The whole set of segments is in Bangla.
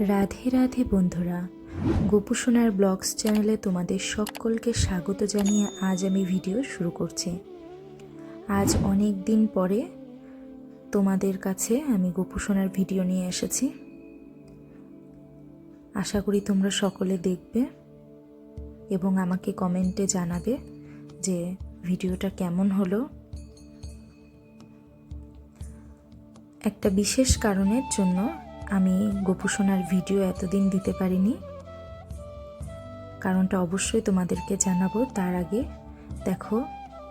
রাধে রাধে বন্ধুরা গোপুসোনার ব্লগস চ্যানেলে তোমাদের সকলকে স্বাগত জানিয়ে আজ আমি ভিডিও শুরু করছি। আজ অনেক দিন পরে তোমাদের কাছে আমি গোপুসোনার ভিডিও নিয়ে এসেছি। আশা করি তোমরা সকলে দেখবে এবং আমাকে কমেন্টে জানাবে যে ভিডিওটা কেমন হলো। একটা বিশেষ কারণের জন্য আমি গোপুসোনার ভিডিও এতদিন দিতে পারিনি। কারণটা অবশ্যই তোমাদেরকে জানাব। তার আগে দেখো,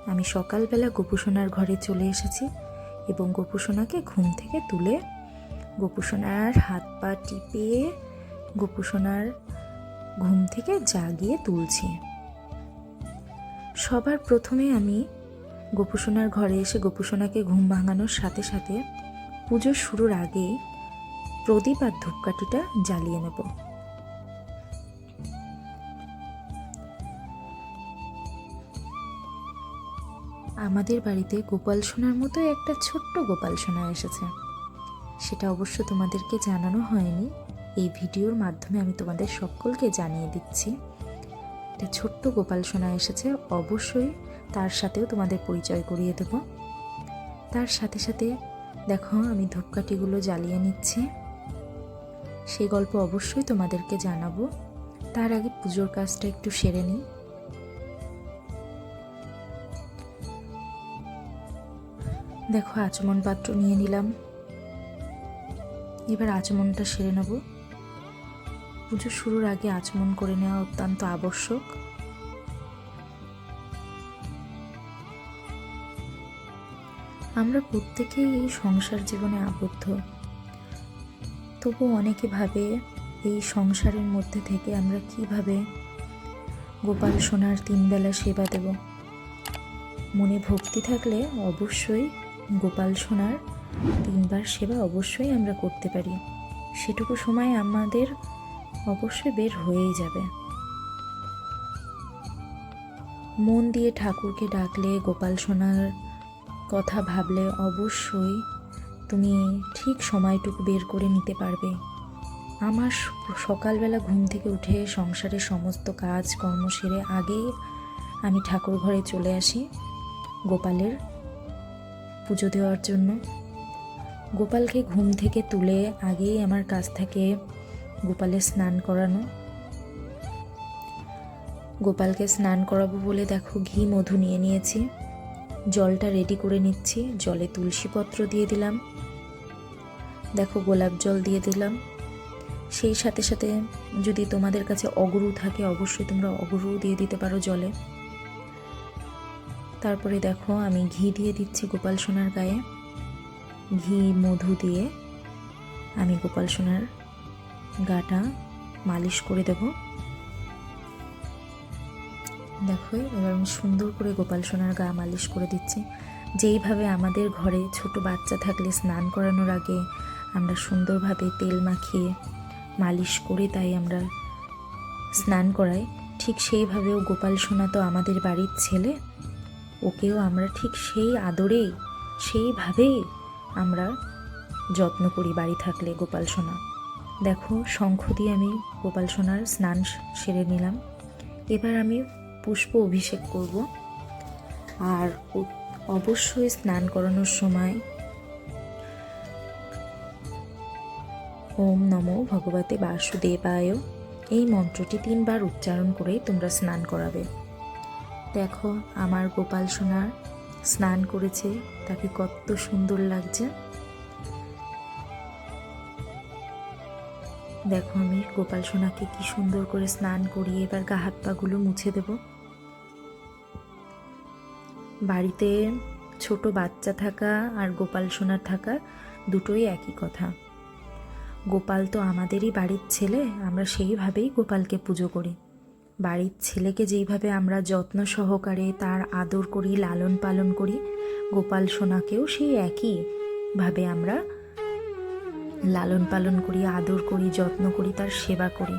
আমি সকালবেলা গোপুসোনার ঘরে চলে এসেছি এবং গোপুসোনাকে ঘুম থেকে তুলে গোপুসোনার হাত পা টিপে গোপুসোনার ঘুম থেকে জাগিয়ে তুলছি। সবার প্রথমে আমি গোপুসোনার ঘরে এসে গোপুসোনাকে ঘুম ভাঙানোর সাথে সাথে পুজো শুরুর আগেই প্রদীপ আর ধূপকাঠিটা জ্বালিয়ে নেব। আমাদের বাড়িতে গোপাল সোনার মতো একটা ছোট্ট গোপাল সোনা এসেছে। সেটা অবশ্য তোমাদেরকে জানানো হয়নি। এই ভিডিওর মাধ্যমে আমি তোমাদের সকলকে জানিয়ে দিচ্ছি। একটা ছোট্ট গোপাল সোনা এসেছে, অবশ্যই তার সাথেও তোমাদের পরিচয় করিয়ে দেব। তার সাথে সাথে দেখো, আমি ধূপকাঠিগুলো জ্বালিয়ে নিচ্ছি। সেই গল্প অবশ্যই তোমাদেরকে জানাব। তার আগে পুজোর কাজটা একটু সেরে নিই। দেখো, আচমন পাত্র নিয়ে নিলাম। এবার আচমনটা সেরে নেব। পুজো শুরুর আগে আচমন করে নেওয়া অত্যন্ত আবশ্যক। আমরা প্রত্যেকেই এই সংসার জীবনে আবদ্ধ। তবু অনেকে ভাবে এই সংসারের মধ্যে থেকে আমরা কীভাবে গোপাল সোনার তিনবেলা সেবা দেব। মনে ভক্তি থাকলে অবশ্যই গোপাল সোনার তিনবার সেবা অবশ্যই আমরা করতে পারি। সেটুকু সময় আমাদের অবশ্যই বের হয়েই যাবে। মন দিয়ে ঠাকুরকে ডাকলে, গোপাল সোনার কথা ভাবলে অবশ্যই তুমি ঠিক সময়টুকু বের করে নিতে পারবে। আমার সকালবেলা ঘুম থেকে উঠে সংসারের সমস্ত কাজ কর্ম সেরে আগেই আমি ঠাকুর ঘরে চলে আসি গোপালের পুজো দেওয়ার জন্য। গোপালকে ঘুম থেকে তুলে আগেই আমার কাছ থেকে গোপালের স্নান করানো। গোপালকে স্নান করাবো বলে দেখো ঘি, মধু নিয়ে নিয়েছি। জলটা রেডি করে নিচ্ছি। জলে তুলসী পত্র দিয়ে দিলাম। দেখো, গোলাপ জল দিয়ে দিলাম। সেই সাথে সাথে যদি তোমাদের কাছে অগরু থাকে, অবশ্যই তোমরা অগরু দিয়ে দিতে পারো জলে। তারপরে দেখো, আমি ঘি দিয়ে দিচ্ছি গোপাল সোনার গায়ে। ঘি, মধু দিয়ে আমি গোপাল সোনার গাটা মালিশ করে দেব। দেখো, এবার আমি সুন্দর করে গোপাল সোনার গা মালিশ করে দিচ্ছি। যেইভাবে আমাদের ঘরে ছোট বাচ্চা থাকলে স্নান করানোর আগে আমরা সুন্দরভাবে তেল মাখিয়ে মালিশ করে তাই আমরা স্নান করাই। ঠিক সেইভাবেও গোপাল সোনা তো আমাদের বাড়ির ছেলে। ওকেও আমরা ঠিক সেই আদরেই, সেইভাবেই আমরা যত্ন করি বাড়ি থাকলে গোপাল সোনা। দেখো, শঙ্খ দিয়ে আমি গোপাল সোনার স্নান সেরে নিলাম। এবার আমি পুষ্প অভিষেক করব। আর অবশ্যই স্নান করানোর সময় ওম নমো ভগবতে বাসুদেবায়। এই মন্ত্রটি তিনবার উচ্চারণ করে তোমরা স্নান করাবে। দেখো, আমার গোপাল সোনার স্নান করেছে, তাকে কত সুন্দর লাগছে। দেখো, আমি গোপাল সোনাকে কি সুন্দর করে স্নান করিয়ে এবার গা হাত পাগুলো মুছে দেব। বাড়িতে ছোট বাচ্চা থাকা আর গোপাল সোনার থাকা দুটোই একই কথা। গোপাল তো আমাদেরই বাড়ির ছেলে, আমরা সেইভাবেই গোপালকে পুজো করি। বাড়ির ছেলেকে যেইভাবে আমরা যত্ন সহকারে তার আদর করি, লালন পালন করি, গোপাল সোনাকেও সেই একইভাবে আমরা লালন পালন করি, আদর করি, যত্ন করি, তার সেবা করি।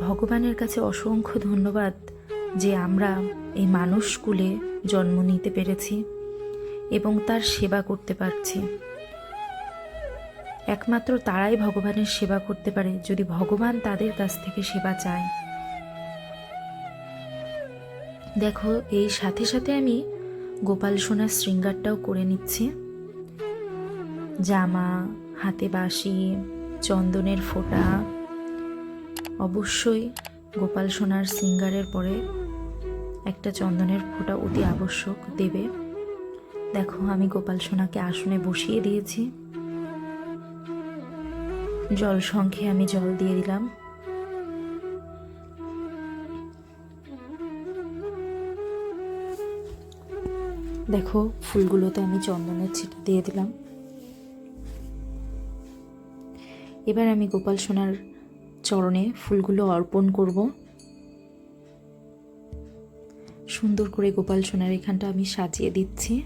ভগবানের কাছে অসংখ্য ধন্যবাদ যে আমরা এই মানুষ জন্ম নিতে পেরেছি এবং তার সেবা করতে পারছি। একমাত্র তারাই ভগবানের সেবা করতে পারে যদি ভগবান তাদের কাছ থেকে সেবা চায়। দেখো এই সাথে সাথে আমি গোপাল সোনার শৃঙ্গারটাও করে নিচ্ছি। জামা, হাতে বাঁশি, চন্দনের ফোঁটা। অবশ্যই গোপাল সোনার শৃঙ্গারের পরে একটা চন্দনের ফোঁটা অতি আবশ্যক দেবে। দেখো, আমি গোপাল সোনাকে আসনে বসিয়ে দিয়েছি। জল সংখ্যে আমি জল দিয়ে দিলাম। দেখো, ফুলগুলোতে আমি চন্দনের ছিটা দিয়ে দিলাম। এবার আমি গোপাল সোনার চরণে ফুলগুলো অর্পণ করব। সুন্দর করে গোপাল সোনার এখানটা আমি সাজিয়ে দিচ্ছি।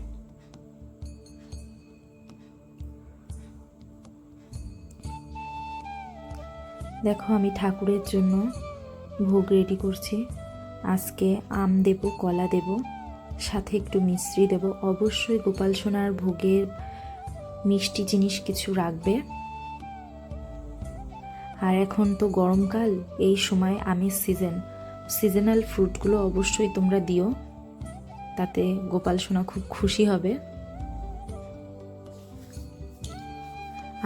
দেখো আমি ঠাকুরের জন্য ভোগ রেডি করছি। আজকে আম দেব, কলা দেব, সাথে একটু মিশ্রি দেব। অবশ্যই গোপাল সোনার ভোগের মিষ্টি জিনিস কিছু রাখবে। আর এখন তো গরমকাল, এই সময় আমের সিজন সিজনাল ফ্রুটগুলো অবশ্যই তোমরা দিও, তাতে গোপাল সোনা খুব খুশি হবে।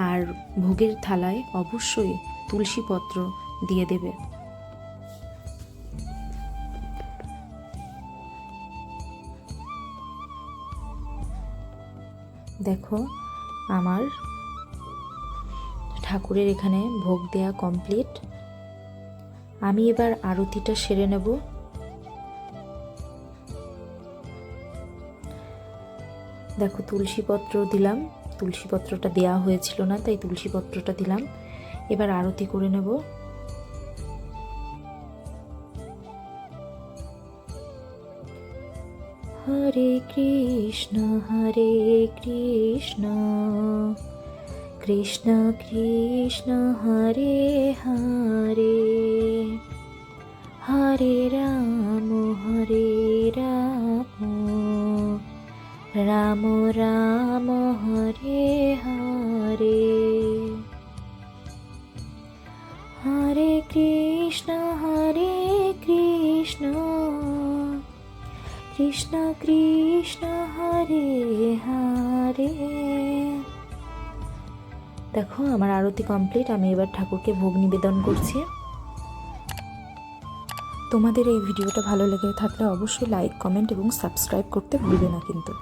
আর ভোগের থালায় অবশ্যই তুলসী পত্র দিয়ে দেবে। দেখো, আমার ঠাকুরের এখানে ভোগ দেয়া কমপ্লিট আমি এবার আরতিটা সেরে নেব। দেখো তুলসী পত্র দিলাম। তুলসী পত্রটা দেওয়া হয়েছিল না, তাই তুলসী পত্রটা দিলাম। এবার আরতি করে নেব। হরে কৃষ্ণ হরে কৃষ্ণ কৃষ্ণ কৃষ্ণ, হরে হরে হরে রাম হরে রাম রাম রাম, হরে হরে। হরে কৃষ্ণ হরে কৃষ্ণ। কৃষ্ণ কৃষ্ণ, হরে হরে। দেখো, আমার আরতি কমপ্লিট। আমি এবার ঠাকুরকে ভোগ নিবেদন করছি। তোমাদের এই ভিডিওটা ভালো লেগে থাকলে অবশ্যই লাইক কমেন্ট এবং সাবস্ক্রাইব করতে ভুলবে না কিন্তু।